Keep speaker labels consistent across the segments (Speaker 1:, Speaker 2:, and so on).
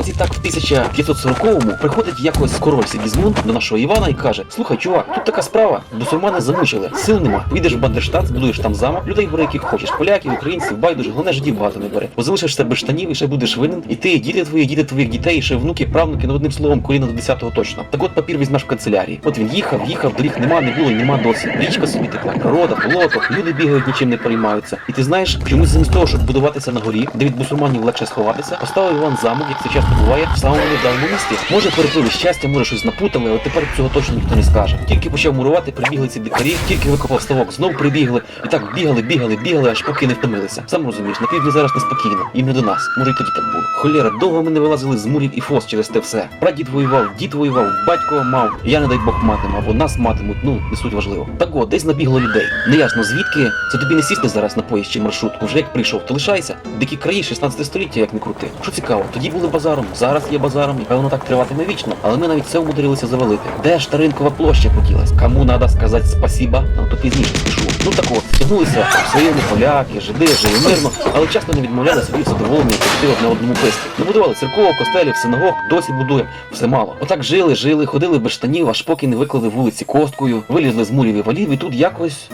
Speaker 1: році так в 1540-му приходить якось король Сигізмунд до нашого Івана і каже: Слухай, чувак, тут така справа, бусурмани замучили, сил нема. Підеш в Бандерштат, збудуєш там замок, людей бери, яких хочеш, поляків, українців, байдуже, головне жидів багато не бери. Бо залишишся без штанів і ще будеш винен. І ти, діти твої, діти твоїх дітей, і ще внуки, правнуки, ну одним словом, коліна до 10-го точно. Так от папір візьмеш в канцелярії. От він їхав, їхав, доріг нема, не було, і нема досі. Річка собі текла, природа, болото, люди бігають, нічим не переймаються. І ти знаєш, чомусь замість того, щоб будуватися на горі, де від бусурманів легше сховатися, поставив Іван замок, як це часто буває, в самому невдалому місті. Може перепили щастя, може щось напутали, але тепер цього точно ніхто не скаже. Тільки почав мурувати, прибігли ці дикарі, тільки викопав ставок, знов прибігли, і так бігали, бігали, бігали, аж поки не втомилися. Сам розумієш, на півдні зараз неспокійно, і не до нас. Може, й тоді так було. Холєра, довго ми не вилазили з мурів і фос через те все. Прадід воював, дід воював, батько мав. Я не дай Бог матиму, або нас матимуть, ну не суть важливо. Так от, десь набігло людей. Неясно звідки. Це тобі не сісти зараз на поїзд чи маршрутку. Вже як прийшов, то лишайся. Дикі краї 16 століття, як не крути. Що цікаво, тоді були базаром, зараз є базаром, і певно так триватиме вічно. Але ми навіть це умудрилися завалити. Де ж та ринкова площа поділась? Кому надо сказати спасіба? Ну то пізніше спішу. Ну так от, тягнулися своїми поляки, жиди, жили мирно, але часто не відмовляли собі в задоволенні жити одне одному писти. Не будували церков, костелів, синагог, досі будуємо. Все мало. Отак жили, жили, ходили без штанів, аж поки не виклали вулиці косткою, вилізли з мурів і валів, і тут якось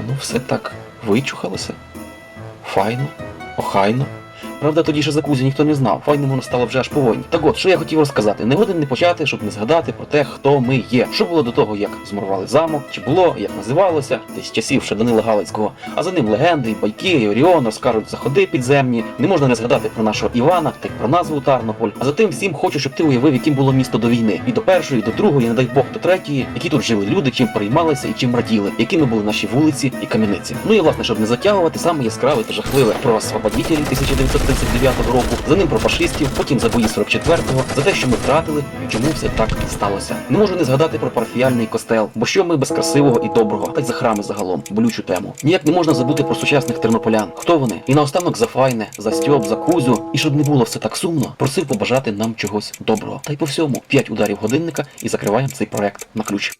Speaker 1: воно все так вичухалося. Файно, охайно. Правда, тоді ще за Кузю ніхто не знав, файним воно стало вже аж по війні. Так от, що я хотів розказати, не годен не почати, щоб не згадати про те, хто ми є. Що було до того, як змурували замок, чи було, як називалося, десь часів ще Данила Галицького, а за ним легенди, байки, і Оріон розкажуть заходи підземні. Не можна не згадати про нашого Івана, та й про назву Тарнополь. А за тим всім хочу, щоб ти уявив, яким було місто до війни. І до першої, і до другої, і не дай Бог до третьої, які тут жили люди, чим переймалися і чим раділи, якими були наші вулиці і кам'яниці. Ну і власне, щоб не затягувати, саме яскраве та жахливе про освободітелі 1939 року, за ним про фашистів, потім за бої 44-го, за те, що ми втратили, чому все так сталося. Не можу не згадати про парафіяльний костел, бо що ми без красивого і доброго, та й за храми загалом, болючу тему. Ніяк не можна забути про сучасних тернополян. Хто вони? І наостанок за файне, за стьоп, за кузю. І щоб не було все так сумно, просив побажати нам чогось доброго. Та й по всьому п'ять ударів годинника і закриваємо цей проект на ключ.